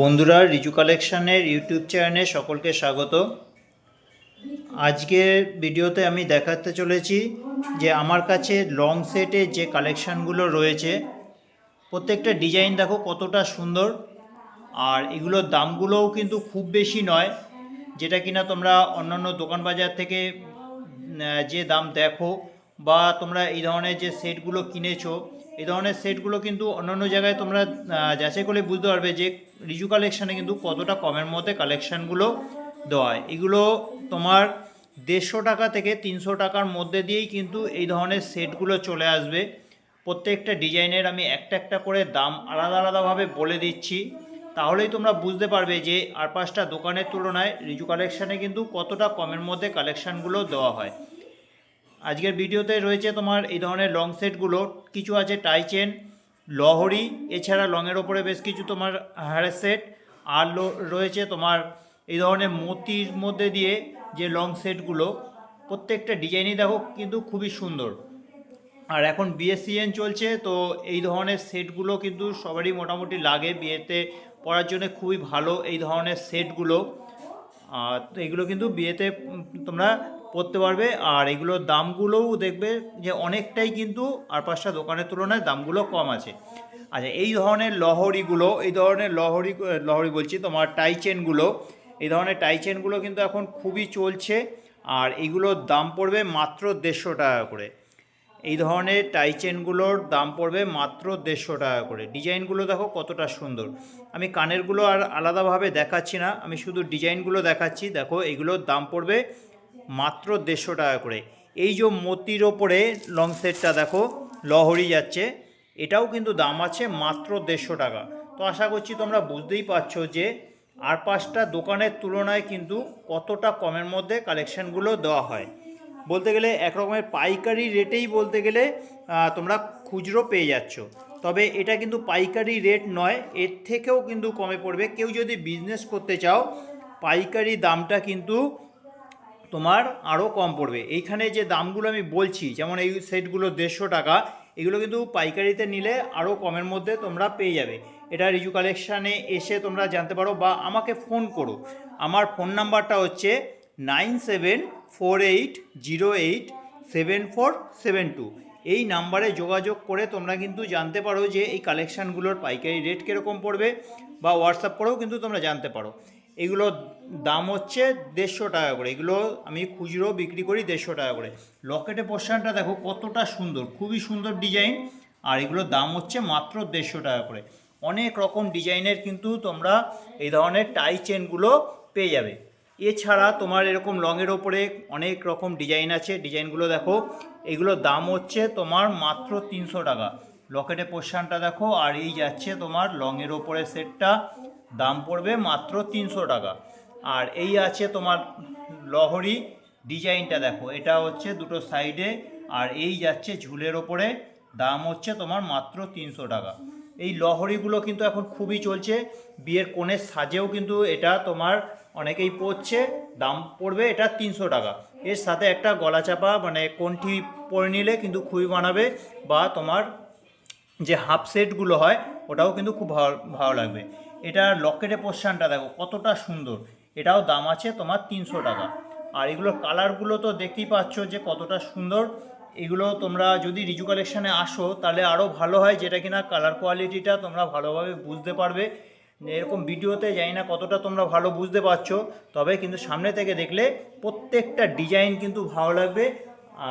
বন্ধুরা, রিজু কালেকশানের ইউটিউব চ্যানেলে সকলকে স্বাগত। আজকের ভিডিওতে আমি দেখাতে চলেছি যে আমার কাছে লং সেটে যে কালেকশানগুলো রয়েছে, প্রত্যেকটা ডিজাইন দেখো কতটা সুন্দর। আর এগুলোর দামগুলোও কিন্তু খুব বেশি নয়, যেটা কিনা তোমরা অন্যান্য দোকান বাজার থেকে যে দাম দেখো বা তোমরা এই ধরনের যে সেটগুলো কিনেছো এই ধরনের সেটগুলো কিন্তু অন্যান্য জায়গায় তোমরা যাচাই করলে বুঝতে পারবে যে রিজু কালেকশানে কিন্তু কতটা কমের মধ্যে কালেকশানগুলো দেওয়া হয়। এগুলো তোমার দেড়শো টাকা থেকে তিনশো টাকার মধ্যে দিয়েই কিন্তু এই ধরনের সেটগুলো চলে আসবে। প্রত্যেকটা ডিজাইনের আমি একটা একটা করে দাম আলাদা আলাদাভাবে বলে দিচ্ছি। তাহলেই তোমরা বুঝতে পারবে যে আর পাঁচটা দোকানের তুলনায় রিজু কালেকশানে কিন্তু কতটা কমের মধ্যে কালেকশানগুলো দেওয়া হয়। আজকের ভিডিওতে রয়েছে তোমার এই ধরনের লং সেটগুলো কিছু আছে টাই চেন লহরি, এছাড়া লংয়ের ওপরে বেশ কিছু তোমার হারের সেট আর রয়েছে তোমার এই ধরনের মতির মধ্যে দিয়ে যে লং সেটগুলো প্রত্যেকটা ডিজাইনই দেখো কিন্তু খুবই সুন্দর। আর এখন বিয়ে সিজন চলছে, তো এই ধরনের সেটগুলো কিন্তু সবারই মোটামুটি লাগে বিয়েতে পরার জন্য, খুবই ভালো এই ধরনের সেটগুলো আর এগুলো কিন্তু বিয়েতে তোমরা পরতে পারবে, আর এগুলোর দামগুলোও দেখবে যে অনেকটাই কিন্তু আর পাঁচটা দোকানের তুলনায় দামগুলো কম আছে। আচ্ছা এই ধরনের লহরিগুলো, এই ধরনের লহরি লহরি বলছি তোমার টাই চেনগুলো এই ধরনের টাই চেনগুলো কিন্তু এখন খুবই চলছে, আর এগুলোর দাম পড়বে মাত্র দেড়শো টাকা করে। এই ধরনের টাই চেনগুলোর দাম পড়বে মাত্র দেড়শো টাকা করে। ডিজাইনগুলো দেখো কতটা সুন্দর। আমি কানেরগুলো আর আলাদাভাবে দেখাচ্ছি না, আমি শুধু ডিজাইনগুলো দেখাচ্ছি। দেখো, এগুলোর দাম পড়বে মাত্র দেড়শো টাকা করে। এই যে মতির ওপরে লং সেটটা দেখো, লহরি যাচ্ছে, এটাও কিন্তু দাম আছে মাত্র দেড়শো টাকা। তো আশা করছি তোমরা বুঝতেই পারছ যে আর পাঁচটা দোকানের তুলনায় কিন্তু কতটা কমের মধ্যে কালেকশানগুলো দেওয়া হয়। বলতে গেলে এক রকমের পাইকারি রেটেই বলতে গেলে তোমরা খুচরো পেয়ে যাচ্ছ। তবে এটা কিন্তু পাইকারি রেট নয়, এর থেকেও কিন্তু কমে পড়বে। কেউ যদি বিজনেস করতে চাও, পাইকারি দামটা কিন্তু তোমার আরও কম পড়বে। এইখানে যে দামগুলো আমি বলছি, যেমন এই সেটগুলো দেড়শো টাকা, এগুলো কিন্তু পাইকারিতে নিলে আরও কমের মধ্যে তোমরা পেয়ে যাবে। এটা রিজু কালেকশানে এসে তোমরা জানতে পারো বা আমাকে ফোন করো। আমার ফোন নাম্বারটা হচ্ছে nine seven four eight zero eight seven four seven two. এই নাম্বারে যোগাযোগ করে তোমরা কিন্তু জানতে পারো যে এই কালেকশানগুলোর পাইকারি রেট কীরকম পড়বে বা হোয়াটসঅ্যাপ করেও কিন্তু তোমরা জানতে পারো। এগুলোর দাম হচ্ছে দেড়শো টাকা করে। এগুলো আমি খুচরো বিক্রি করি দেড়শো টাকা করে। লকেটে পোর্শনটা দেখো কতটা সুন্দর, খুবই সুন্দর ডিজাইন। আর এগুলোর দাম হচ্ছে মাত্র দেড়শো টাকা করে। অনেক রকম ডিজাইনের কিন্তু তোমরা এই ধরনের টাই চেনগুলো পেয়ে যাবে। এছাড়া তোমার এরকম লংয়ের ওপরে অনেক রকম ডিজাইন আছে। ডিজাইনগুলো দেখো, এগুলোর দাম হচ্ছে তোমার মাত্র তিনশো টাকা। লকেটে পোর্শনটা দেখো, আর এই যাচ্ছে তোমার লংয়ের ওপরে সেটটা দাম পড়বে মাত্র তিনশো টাকা। আর এই আছে তোমার লহরি ডিজাইনটা দেখো, এটা হচ্ছে দুটো সাইডে, আর এই যাচ্ছে ঝুলের ওপরে, দাম হচ্ছে তোমার মাত্র তিনশো টাকা। এই লহরিগুলো কিন্তু এখন খুবই চলছে, বিয়ের কোণের সাজেও কিন্তু এটা তোমার অনেকেই পরছে, দাম পড়বে এটা তিনশো টাকা। এর সাথে একটা গলা চাপা মানে কোনটি পরে নিলে কিন্তু খুবই বানাবে, বা তোমার যে হাফ সেটগুলো হয়, ওটাও কিন্তু খুব ভালো ভালো লাগবে। এটা লকেটের পোর্শনটা দেখো, কতটা সুন্দর। এটাও দাম আছে তোমার তিনশো টাকা। আর এগুলোর কালারগুলো তো দেখতেই পাচ্ছ যে কতটা সুন্দর। এগুলো তোমরা যদি রিজু কালেকশানে আসো, তাহলে আরও ভালো হয় যেটা কিনা কালার কোয়ালিটিটা তোমরা ভালোভাবে বুঝতে পারবে। এরকম ভিডিওতে জানি না কতটা তোমরা ভালো বুঝতে পারছ, তবে কিন্তু সামনে থেকে দেখলে প্রত্যেকটা ডিজাইন কিন্তু ভালো লাগবে।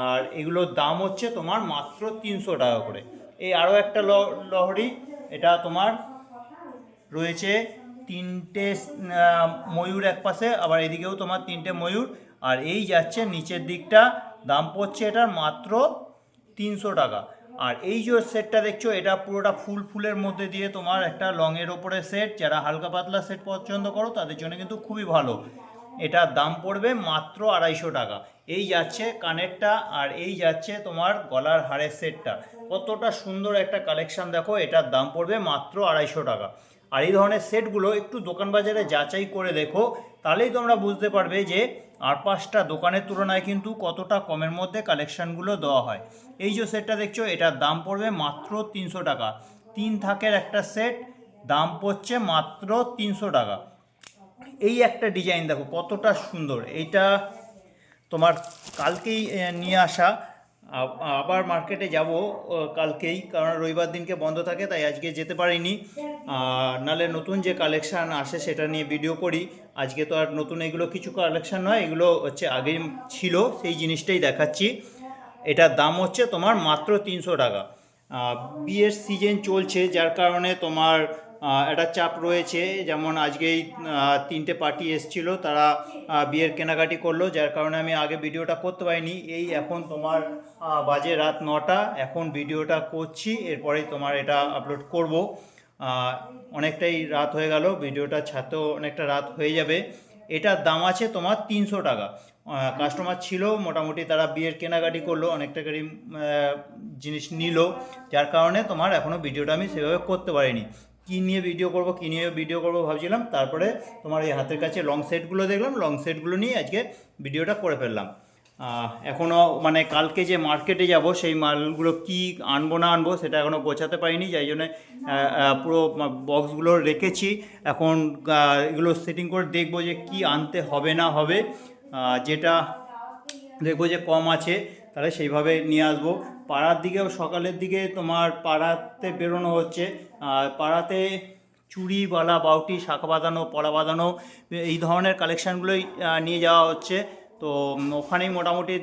আর এগুলোর দাম হচ্ছে তোমার মাত্র তিনশো টাকা করে। এই আরও একটা লহরি, এটা তোমার রয়েছে তিনটে ময়ূর এক পাশে, আবার এদিকেও তোমার তিনটে ময়ূর, আর এই যাচ্ছে নিচের দিকটা, দাম পড়ছে এটার মাত্র তিনশো টাকা। আর এই যে সেটটা দেখছ, এটা পুরোটা ফুল ফুলের মধ্যে দিয়ে তোমার একটা লংয়ের ওপরে সেট যারা হালকা পাতলা সেট পছন্দ করো, তাদের জন্য কিন্তু খুবই ভালো। এটার দাম পড়বে মাত্র আড়াইশো টাকা। এই যাচ্ছে কানেরটা, আর এই যাচ্ছে তোমার গলার হারের সেটটা কতটা সুন্দর একটা কালেকশন দেখো, এটার দাম পড়বে মাত্র আড়াইশো টাকা। আর এই ধরনের সেটগুলো একটু দোকান বাজারে যাচাই করে দেখো, তাহলেই তোমরা বুঝতে পারবে যে আর পাঁচটা দোকানের তুলনায় কিন্তু কতটা কমের মধ্যে কালেকশানগুলো দেওয়া হয়। এই যে সেটটা দেখছ, এটার দাম পড়বে মাত্র তিনশো টাকা। তিন থাকের একটা সেট, দাম পড়ছে মাত্র তিনশো টাকা। এই একটা ডিজাইন দেখো, কতটা সুন্দর। এইটা তোমার কালকেই নিয়ে আসা। আবার মার্কেটে যাব কালকেই, কারণ রবিবার দিনকে বন্ধ থাকে, তাই আজকে যেতে পারিনি। নালে নতুন যে কালেকশান আসে সেটা নিয়ে ভিডিও করি। আজকে তো আর নতুন এগুলো কিছু কালেকশান নয়, এগুলো হচ্ছে আগে ছিল, সেই জিনিসটাই দেখাচ্ছি। এটার দাম হচ্ছে তোমার মাত্র তিনশো টাকা। বিয়ের সিজন চলছে, যার কারণে তোমার একটা চাপ রয়েছে। যেমন আজকেই তিনটে পার্টি এসছিল, তারা বিয়ের কেনাকাটি করল, যার কারণে আমি আগে ভিডিওটা করতে পারিনি। এই এখন তোমার বাজে রাত নটা, এখন ভিডিওটা করছি, এরপরেই তোমার এটা আপলোড করব। অনেকটাই রাত হয়ে গেল, ভিডিওটা ছাড়তেও অনেকটা রাত হয়ে যাবে। এটার দাম আছে তোমার তিনশো টাকা। কাস্টমার ছিল, মোটামুটি তারা বিয়ের কেনাকাটি করল অনেক টাকারই জিনিস নিল, যার কারণে তোমার এখনও ভিডিওটা আমি সেভাবে করতে পারিনি। কী নিয়ে ভিডিও করব কী নিয়ে ভিডিও করব ভাবছিলাম। তারপরে তোমার এই হাতের কাছে লং সেটগুলো দেখলাম লং সেটগুলো নিয়ে আজকে ভিডিওটা করে ফেললাম। এখনও মানে কালকে যে মার্কেটে যাব সেই মালগুলো কি আনব না আনব সেটা এখনও গোছাতে পারিনি যাই জন্য পুরো বক্সগুলো রেখেছি। এখন এগুলো সেটিং করে দেখব যে কি আনতে হবে না হবে। যেটা দেখব যে কম আছে তাহলে সেইভাবে নিয়ে আসব। পাড়ার দিকেও সকালের দিকে তোমার পাড়াতে বেরোনো হচ্ছে। আর পাড়াতে চুড়ি, বালা, বাউটি শাখা বাঁধানো, পলা বাঁধানো, এই ধরনের কালেকশানগুলোই নিয়ে যাওয়া হচ্ছে। তো ওখানেই মোটামুটি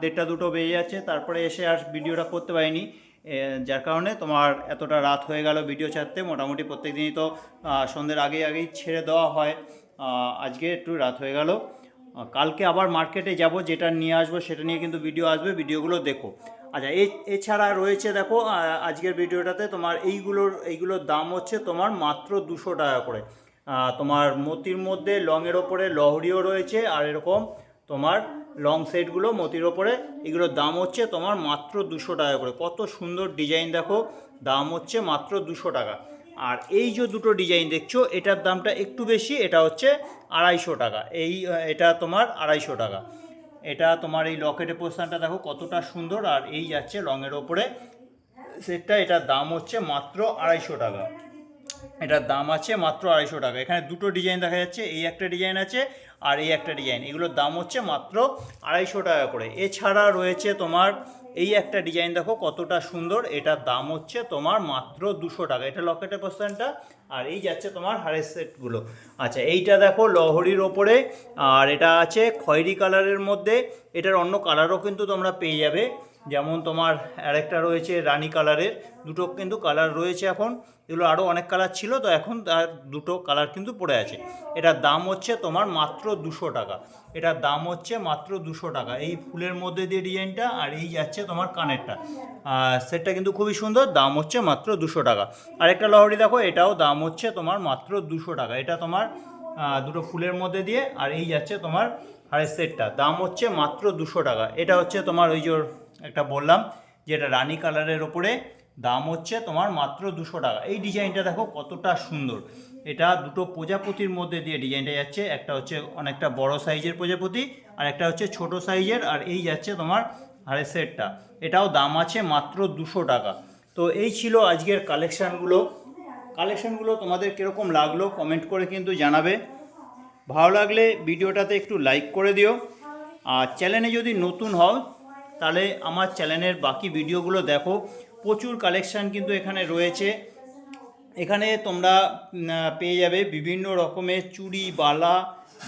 দেড়টা দুটো বেজে যাচ্ছে। তারপরে এসে আর ভিডিওটা করতে পারিনি। যার কারণে তোমার এতটা রাত হয়ে গেল ভিডিও ছাড়তে। মোটামুটি প্রত্যেক দিনই তো সন্ধ্যের আগে আগেই ছেড়ে দেওয়া হয়। আজকে একটু রাত হয়ে গেল। কালকে আবার মার্কেটে যাব, যেটা নিয়ে আসব সেটা নিয়ে কিন্তু ভিডিও আসবে। ভিডিওগুলো দেখো। আচ্ছা এছাড়া রয়েছে দেখো আজকের ভিডিওটাতে তোমার এইগুলোর এইগুলোর দাম হচ্ছে তোমার মাত্র দুশো টাকা করে। তোমার মতির মধ্যে লংয়ের ওপরে লহরিও রয়েছে, আর এরকম তোমার লং সেটগুলো মতির ওপরে, এগুলোর দাম হচ্ছে তোমার মাত্র দুশো টাকা করে। কত সুন্দর ডিজাইন দেখো, দাম হচ্ছে মাত্র দুশো টাকা। আর এই যে দুটো ডিজাইন দেখছ, এটার দামটা একটু বেশি, এটা হচ্ছে আড়াইশো টাকা। এই এটা তোমার আড়াইশো টাকা। এটা তোমার এই লকেটের পোস্টানটা দেখো কতটা সুন্দর, আর এই যাচ্ছে রঙের ওপরে। সেটটা, এটার দাম হচ্ছে মাত্র আড়াইশো টাকা। এটার দাম আছে মাত্র আড়াইশো টাকা। এখানে দুটো ডিজাইন দেখা যাচ্ছে, এই একটা ডিজাইন আছে আর এই একটা ডিজাইন। এগুলোর দাম হচ্ছে মাত্র আড়াইশো টাকা করে। এছাড়া রয়েছে তোমার এই একটা ডিজাইন দেখো কতটা সুন্দর, এটার দাম হচ্ছে তোমার মাত্র দুশো টাকা। এটা লকেটের পোস্টানটা আর এই যাচ্ছে তোমার হারের সেটগুলো আচ্ছা এইটা দেখো লহরির ওপরে আর এটা আছে খয়েরি কালারের মধ্যে। এটার অন্য কালারও কিন্তু তোমরা পেয়ে যাবে। যেমন তোমার আরেকটা রয়েছে রানী কালারের। দুটো কিন্তু কালার রয়েছে এখন। এগুলো আরও অনেক কালার ছিল, তো এখন তার দুটো কালার কিন্তু পড়ে আছে। এটার দাম হচ্ছে তোমার মাত্র দুশো টাকা। এটার দাম হচ্ছে মাত্র দুশো টাকা। এই ফুলের মধ্যে দিয়ে ডিজাইনটা আর এই যাচ্ছে তোমার কানেরটা। সেটটা কিন্তু খুবই সুন্দর, দাম হচ্ছে মাত্র দুশো টাকা। আরেকটা লহরি দেখো, এটাও দাম হচ্ছে তোমার মাত্র দুশো টাকা। এটা তোমার দুটো ফুলের মধ্যে দিয়ে আর এই যাচ্ছে তোমার হারের সেটটা। দাম হচ্ছে মাত্র দুশো টাকা। এটা হচ্ছে তোমার ওই যে একটা বললাম যে এটা রানী কালারের ওপরে, দাম হচ্ছে তোমার মাত্র দুশো টাকা। এই ডিজাইনটা দেখো কতটা সুন্দর। এটা দুটো প্রজাপতির মধ্যে দিয়ে ডিজাইনটা যাচ্ছে। একটা হচ্ছে অনেকটা বড় সাইজের প্রজাপতি, আর একটা হচ্ছে ছোট সাইজের, আর এই যাচ্ছে তোমার হারের সেটটা। এটাও দাম আছে মাত্র দুশো টাকা। তো এই ছিল আজকের কালেকশানগুলো। কালেকশানগুলো তোমাদের কীরকম লাগল কমেন্ট করে কিন্তু জানাবে। ভালো লাগলে ভিডিওটাতে একটু লাইক করে দিও। আর চ্যানেলে যদি নতুন হও তাহলে আমার চ্যানেলের বাকি ভিডিওগুলো দেখো। প্রচুর কালেকশান কিন্তু এখানে রয়েছে। এখানে তোমরা পেয়ে যাবে বিভিন্ন রকমের চুড়ি, বালা,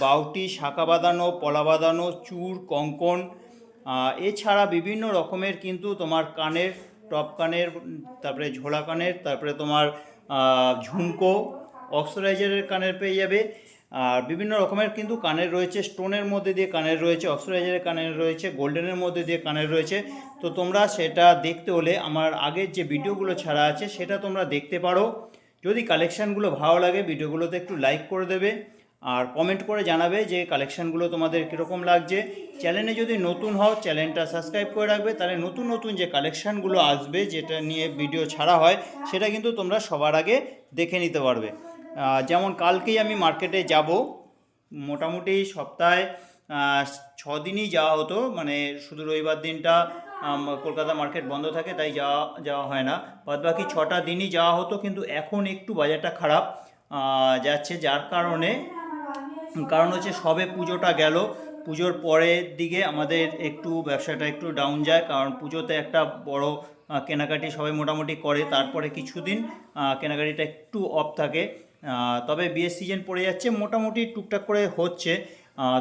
বাউটি, শাঁখা বাঁধানো, পলা বাঁধানো চূড় কঙ্কন এছাড়া বিভিন্ন রকমের কিন্তু তোমার কানের টপ কানের, তারপরে ঝোলা কানের, তারপরে তোমার ঝুমকো অক্সরাইজারের কানের পেয়ে যাবে। আর বিভিন্ন রকমের কিন্তু কানের রয়েছে, স্টোনের মধ্যে দিয়ে কানের রয়েছে অক্সরাইজারের কানের রয়েছে, গোল্ডেনের মধ্যে দিয়ে কানের রয়েছে। তো তোমরা সেটা দেখতে হলে আমার আগের যে ভিডিওগুলো ছাড়া আছে সেটা তোমরা দেখতে পারো। যদি কালেকশানগুলো ভালো লাগে ভিডিওগুলোতে একটু লাইক করে দেবে আর কমেন্ট করে জানাবে যে কালেকশানগুলো তোমাদের কীরকম লাগছে। চ্যানেলে যদি নতুন হও, চ্যানেলটা সাবস্ক্রাইব করে রাখবে। তাহলে নতুন নতুন যে কালেকশানগুলো আসবে, যেটা নিয়ে ভিডিও ছাড়া হয়, সেটা কিন্তু তোমরা সবার আগে দেখে নিতে পারবে। যেমন কালকেই আমি মার্কেটে যাব, মোটামুটি সপ্তাহে ছ দিনই যাওয়া হতো মানে শুধু রবিবার দিনটা কলকাতা মার্কেট বন্ধ থাকে, তাই যাওয়া যাওয়া হয় না। বাদ বাকি ছটা দিনই যাওয়া হতো, কিন্তু এখন একটু বাজারটা খারাপ যাচ্ছে, যার কারণে, কারণ হচ্ছে সবে পুজোটা গেল, পুজোর পরের দিকে আমাদের একটু ব্যবসাটা একটু ডাউন যায়, কারণ পুজোতে একটা বড় কেনাকাটি সবাই মোটামুটি করে, তারপরে কিছুদিন কেনাকাটিটা একটু অফ থাকে। তবে বিএস সিজন পড়ে যাচ্ছে, মোটামুটি টুকটাক করে হচ্ছে।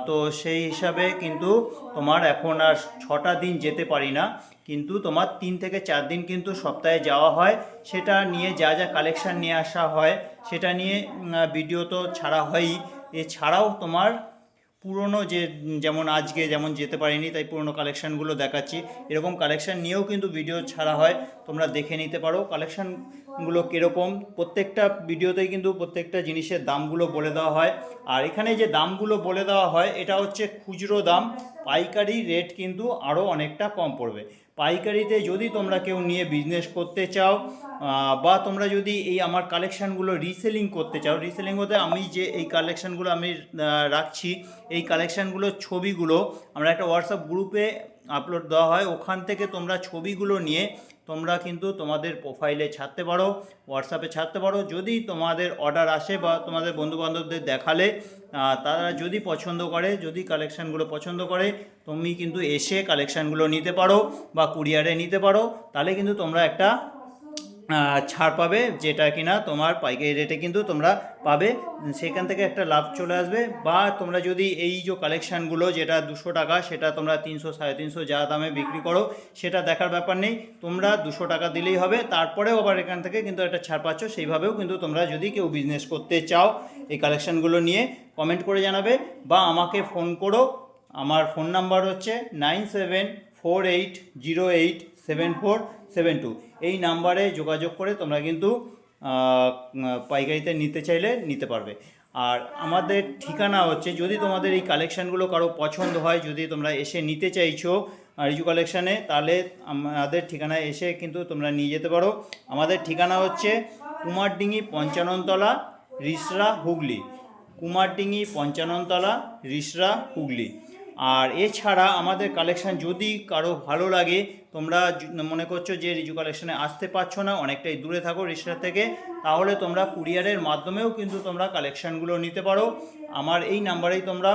তো সেই হিসাবে কিন্তু তোমার এখন আর ছটা দিন যেতে পারি না। কিন্তু তোমার তিন থেকে চার দিন কিন্তু সপ্তাহে যাওয়া হয়। সেটা নিয়ে যা যা কালেকশান নিয়ে আসা হয়, সেটা নিয়ে ভিডিও তো ছাড়া হয়ই। এছাড়াও তোমার পুরনো যে, যেমন আজকে যেমন যেতে পারিনি, তাই পুরনো কালেকশানগুলো দেখাচ্ছি। এরকম কালেকশান নিয়েও কিন্তু ভিডিও ছাড়া হয়, তোমরা দেখে নিতে পারো। কালেকশানগুলো কীরকম, প্রত্যেকটা ভিডিওতেই কিন্তু প্রত্যেকটা জিনিসের দামগুলো বলে দেওয়া হয়। আর এখানে যে দামগুলো বলে দেওয়া হয়, এটা হচ্ছে খুচরো দাম। পাইকারি রেট কিন্তু আরও অনেকটা কম পড়বে। পাইকারিতে যদি তোমরা কেউ নিয়ে বিজনেস করতে চাও বা তোমরা যদি এই আমার কালেকশানগুলো রিসেলিং করতে চাও রিসেলিং হতে আমি যে এই কালেকশানগুলো আমি রাখছি, এই কালেকশানগুলোর ছবিগুলো আমরা একটা হোয়াটসঅ্যাপ গ্রুপে আপলোড দেওয়া হয়। ওখান থেকে তোমরা ছবিগুলো নিয়ে তোমরা কিন্তু তোমাদের প্রোফাইলে ছাড়তে পারো হোয়াটসঅ্যাপে ছাড়তে পারো। যদি তোমাদের অর্ডার আসে বা তোমাদের বন্ধুবান্ধবদের দেখালে তারা যদি পছন্দ করে, যদি কালেকশানগুলো পছন্দ করে, তুমি কিন্তু এসে কালেকশানগুলো নিতে পারো বা কুরিয়ারে নিতে পারো। তাহলে কিন্তু তোমরা একটা ছাড় পাবে, যেটা কিনা তোমার পাইকারি রেটে কিন্তু তোমরা পাবে। সেখান থেকে একটা লাভ চলে আসবে। বা তোমরা যদি এই যে কালেকশানগুলো যেটা দুশো টাকা, সেটা তোমরা তিনশো, সাড়ে তিনশো যা দামে বিক্রি করো, সেটা দেখার ব্যাপার নেই। তোমরা দুশো টাকা দিলেই হবে। তারপরেও আবার এখান থেকে কিন্তু একটা ছাড় পাচ্ছ। সেইভাবেও কিন্তু তোমরা যদি কেউ বিজনেস করতে চাও, এই কালেকশানগুলো নিয়ে কমেন্ট করে জানাবে। বা আমাকে ফোন করো। আমার ফোন নাম্বার হচ্ছে nine seven four eight zero eight seven four seven two. এই নাম্বারে যোগাযোগ করে তোমরা কিন্তু পাইকারিতে নিতে চাইলে নিতে পারবে। আর আমাদের ঠিকানা হচ্ছে, যদি তোমাদের এই কালেকশানগুলো কারও পছন্দ হয়, যদি তোমরা এসে নিতে চাইছো রিজু কালেকশানে, তাহলে আমাদের ঠিকানায় এসে কিন্তু তোমরা নিয়ে যেতে পারো। আমাদের ঠিকানা হচ্ছে কুমারডিঙ্গি পঞ্চাননতলা, রিসরা হুগলি। কুমারডিঙ্গি পঞ্চাননতলা, রিসরা হুগলি। আর এছাড়া আমাদের কালেকশান যদি কারও ভালো লাগে, তোমরা মনে করছ যে রিজু কালেকশানে আসতে পারছ না, অনেকটাই দূরে থাকো রিসরা থেকে, তাহলে তোমরা কুরিয়ারের মাধ্যমেও কিন্তু তোমরা কালেকশানগুলো নিতে পারো। আমার এই নাম্বারেই তোমরা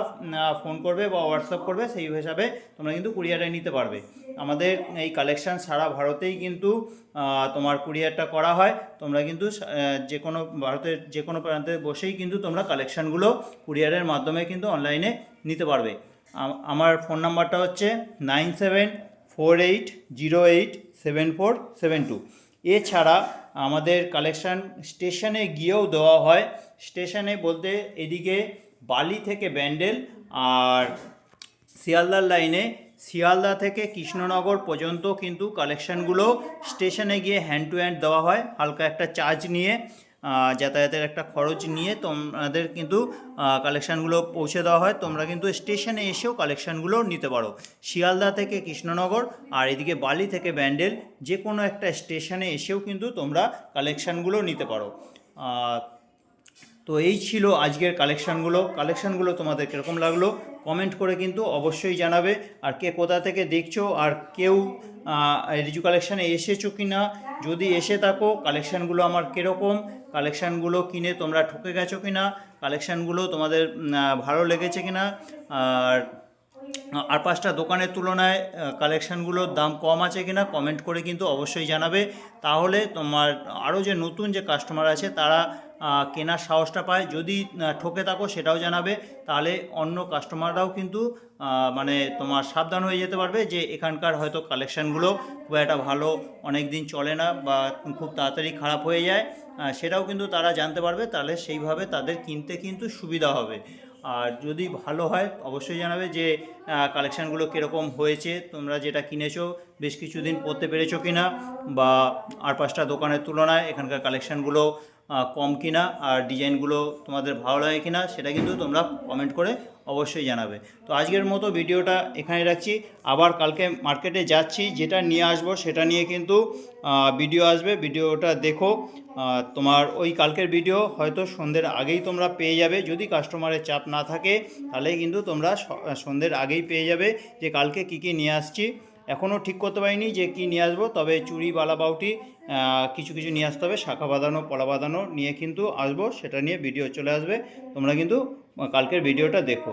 ফোন করবে বা হোয়াটসঅ্যাপ করবে, সেই হিসাবে তোমরা কিন্তু কুরিয়ারে নিতে পারবে। আমাদের এই কালেকশান সারা ভারতেই কিন্তু তোমার কুরিয়ারটা করা হয়। তোমরা কিন্তু যে কোনো ভারতের যে কোনো প্রান্তে বসেই কিন্তু তোমরা কালেকশানগুলো কুরিয়ারের মাধ্যমে কিন্তু অনলাইনে নিতে পারবে। আমার ফোন নাম্বারটা হচ্ছে nine seven four eight zero eight seven four seven two. এছাড়া আমাদের কালেকশান স্টেশনে গিয়েও দেওয়া হয়। স্টেশনে বলতে এদিকে বালি থেকে ব্যান্ডেল আর শিয়ালদার লাইনে। শিয়ালদা থেকে কৃষ্ণনগর পর্যন্ত কিন্তু কালেকশানগুলো স্টেশনে গিয়ে হ্যান্ড টু হ্যান্ড দেওয়া হয়। হালকা একটা চার্জ নিয়ে। যাতায়াতের একটা খরচ নিয়ে তোমাদের কিন্তু কালেকশানগুলো পৌঁছে দেওয়া হয়। তোমরা কিন্তু স্টেশনে এসেও কালেকশানগুলো নিতে পারো। শিয়ালদা থেকে কৃষ্ণনগর আর এদিকে বালি থেকে ব্যান্ডেল যে কোনো একটা স্টেশনে এসেও কিন্তু তোমরা কালেকশানগুলো নিতে পারো। তো এই ছিল আজকের কালেকশানগুলো কালেকশানগুলো তোমাদের কীরকম লাগল? কমেন্ট করে কিন্তু অবশ্যই জানাবে। আর কে কোথা থেকে দেখছ? আর কেউ রিজু কালেকশানে এসেছ কি না যদি এসে থাকো কালেকশানগুলো আমার কীরকম? কালেকশানগুলো কিনে তোমরা ঠকে গেছো কি না কালেকশানগুলো তোমাদের ভালো লেগেছে কি না আর আর পাঁচটা দোকানের তুলনায় কালেকশানগুলোর দাম কম আছে কি না কমেন্ট করে কিন্তু অবশ্যই জানাবে। তাহলে তোমার আরও যে নতুন যে কাস্টমার আছে, তারা কেনার সাহসটা পায়। যদি ঠকে থাকো সেটাও জানাবে। তাহলে অন্য কাস্টমাররাও কিন্তু মানে তোমার সাবধান হয়ে যেতে পারবে যে এখানকার হয়তো কালেকশানগুলো খুব একটা ভালো অনেক দিন চলে না বা খুব তাড়াতাড়ি খারাপ হয়ে যায়। সেটাও কিন্তু তারা জানতে পারবে। তাহলে সেইভাবে তাদের কিনতে কিন্তু সুবিধা হবে। আর যদি ভালো হয়, অবশ্যই জানাবে যে কালেকশানগুলো কীরকম হয়েছে, তোমরা যেটা কিনেছো, বেশ কিছুদিন পরতে পেরেছ কি না বা আর পাঁচটা দোকানের তুলনায় এখানকার কালেকশানগুলো কম কিনা আর ডিজাইনগুলো তোমাদের ভালো লাগে কিনা সেটা কিন্তু তোমরা কমেন্ট করে অবশ্যই জানাবে। তো আজকের মতো ভিডিওটা এখানে রাখছি। আবার কালকে মার্কেটে যাচ্ছি, যেটা নিয়ে আসব সেটা নিয়ে কিন্তু ভিডিও আসবে। ভিডিওটা দেখো। তোমার ওই কালকের ভিডিও হয়তো সন্ধ্যের আগেই তোমরা পেয়ে যাবে। যদি কাস্টমারের চাপ না থাকে তাহলে কিন্তু তোমরা সন্ধ্যের আগেই পেয়ে যাবে যে কালকে কী কী নিয়ে আসছি। এখনও ঠিক করতে পারিনি যে কি নিয়ে আসব, তবে চুরি বালা বাউটি কিছু কিছু নিয়ে আসতে হবে, শাখা বাঁধানো, পলা বাঁধানো নিয়ে কিন্তু আসব, সেটা নিয়ে ভিডিও চলে আসবে, তোমরা কিন্তু কালকের ভিডিওটা দেখো।